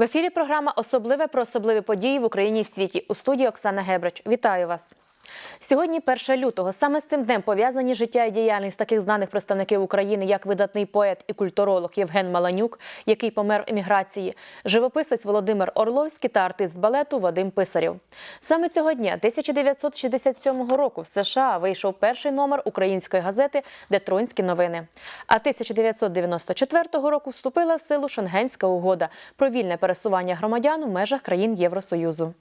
В ефірі програма Особливе про особливі події в Україні і в світі у студії Оксана Гебрач. Вітаю вас. Сьогодні 1 лютого. Саме з цим днем пов'язані життя і діяльність таких знаних представників України, як видатний поет і культуролог Євген Маланюк, який помер в еміграції, живописець Володимир Орловський та артист балету Вадим Писарєв. Саме цього дня, 1967 року, в США вийшов перший номер української газети Детронські новини. А 1994 року вступила в силу Шенгенська угода про вільне пересування громадян у межах країн Євросоюзу.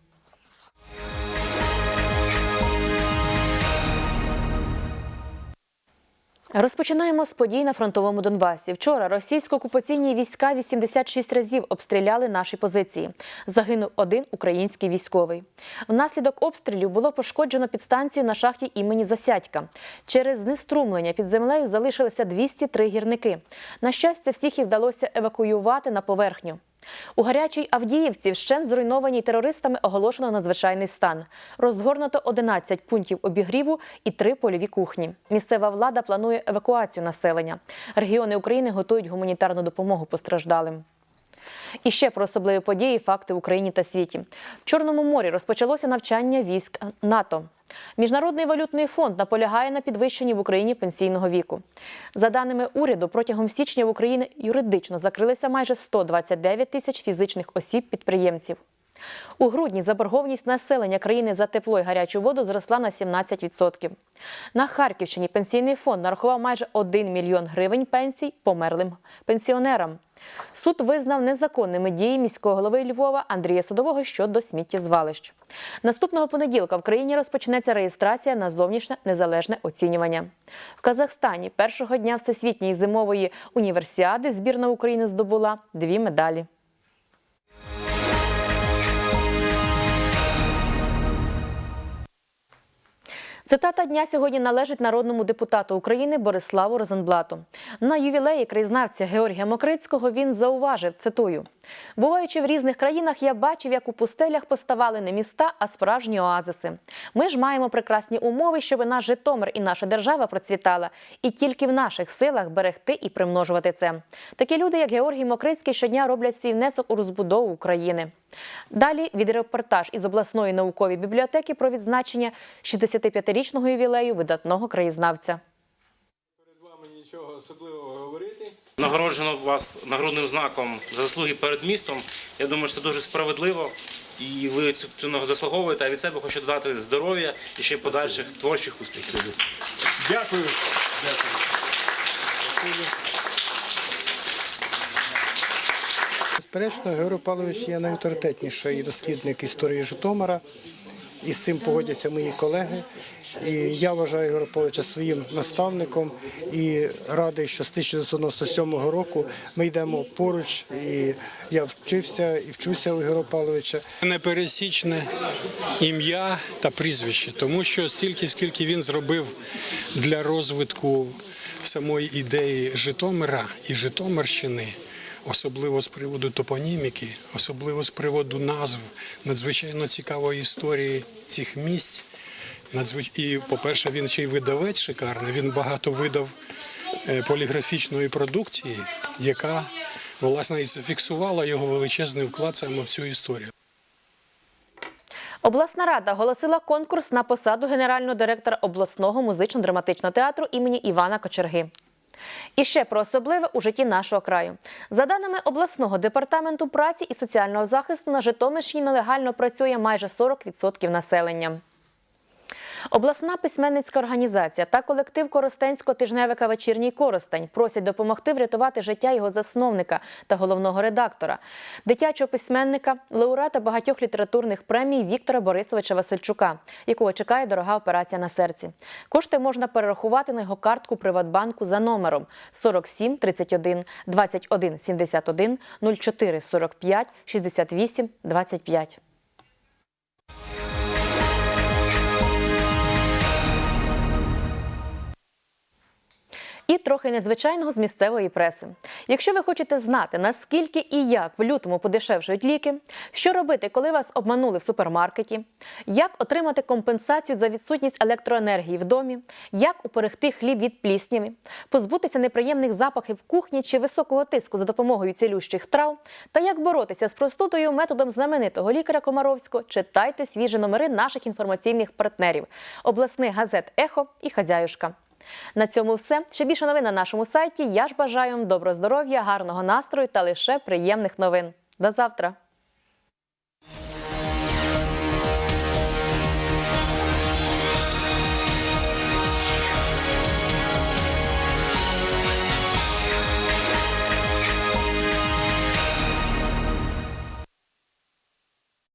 Розпочинаємо з подій на фронтовому Донбасі. Вчора російсько-окупаційні війська 86 разів обстріляли наші позиції. Загинув один український військовий. Внаслідок обстрілів було пошкоджено підстанцію на шахті імені Засядька. Через знеструмлення під землею залишилися 203 гірники. На щастя, всіх їх вдалося евакуювати на поверхню. У гарячій Авдіївці вщент зруйнованій терористами оголошено надзвичайний стан. Розгорнуто 11 пунктів обігріву і три польові кухні. Місцева влада планує евакуацію населення. Регіони України готують гуманітарну допомогу постраждалим. І ще про особливі події, і факти в Україні та світі. В Чорному морі розпочалося навчання військ НАТО. Міжнародний валютний фонд наполягає на підвищенні в Україні пенсійного віку. За даними уряду, протягом січня в Україні юридично закрилися майже 129 тисяч фізичних осіб-підприємців. У грудні заборгованість населення країни за тепло і гарячу воду зросла на 17%. На Харківщині пенсійний фонд нарахував майже 1 мільйон гривень пенсій померлим пенсіонерам. Суд визнав незаконними дії міського голови Львова Андрія Судового щодо сміттєзвалищ. Наступного понеділка в країні розпочнеться реєстрація на зовнішнє незалежне оцінювання. В Казахстані першого дня всесвітньої зимової універсіади збірна України здобула дві медалі. Цитата дня сьогодні належить народному депутату України Бориславу Розенблату. На ювілеї краєзнавця Георгія Мокрицького він зауважив, цитую: буваючи в різних країнах, я бачив, як у пустелях поставали не міста, а справжні оазиси. Ми ж маємо прекрасні умови, щоб наш Житомир і наша держава процвітала, і тільки в наших силах берегти і примножувати це. Такі люди, як Георгій Мокрицький, щодня роблять свій внесок у розбудову України. Далі відеорепортаж із обласної наукової бібліотеки про відзначення 65-річного ювілею видатного краєзнавця. Особливого говорити. Нагороджено вас нагрудним знаком за заслуги перед містом. Я думаю, що це дуже справедливо. І ви цього заслуговуєте. А від себе хочу додати здоров'я і ще подальших творчих успіхів. Дякую. Дякую. Безперечно, Георгій Павлович є найавторитетніший дослідник історії Житомира, і з цим погодяться мої колеги. І я вважаю Павловича своїм наставником і радий, що з 1997 року ми йдемо поруч. І я вчився і вчуся у Георгія Павловича. непересічне ім'я та прізвище, тому що стільки, скільки він зробив для розвитку самої ідеї Житомира і Житомирщини, особливо з приводу топоніміки, особливо з приводу назв, надзвичайно цікавої історії цих місць. І, по-перше, він ще й видавець шикарний. Він багато видав е, поліграфічної продукції, яка власне і зафіксувала його величезний вклад саме в цю історію. Обласна рада оголосила конкурс на посаду генерального директора обласного музично-драматичного театру імені Івана Кочерги. І ще про особливе у житті нашого краю. За даними обласного департаменту праці і соціального захисту, на Житомирщині нелегально працює майже 40% населення. Обласна письменницька організація та колектив Коростенського тижневика Вечірній Коростень просять допомогти врятувати життя його засновника та головного редактора, дитячого письменника, лауреата багатьох літературних премій Віктора Борисовича Васильчука, якого чекає дорога операція на серці. Кошти можна перерахувати на його картку Приватбанку за номером 47 31 21 71 04 45 68 25. І трохи незвичайного з місцевої преси. Якщо ви хочете знати, наскільки і як в лютому подешевшують ліки, що робити, коли вас обманули в супермаркеті, як отримати компенсацію за відсутність електроенергії в домі, як уберегти хліб від плісняви, позбутися неприємних запахів кухні чи високого тиску за допомогою цілющих трав, та як боротися з простудою методом знаменитого лікаря Комаровського, читайте свіжі номери наших інформаційних партнерів обласних газет Ехо і Хазяюшка. На цьому все. Ще більше новин на нашому сайті. Я ж бажаю вам доброго здоров'я, гарного настрою та лише приємних новин. До завтра!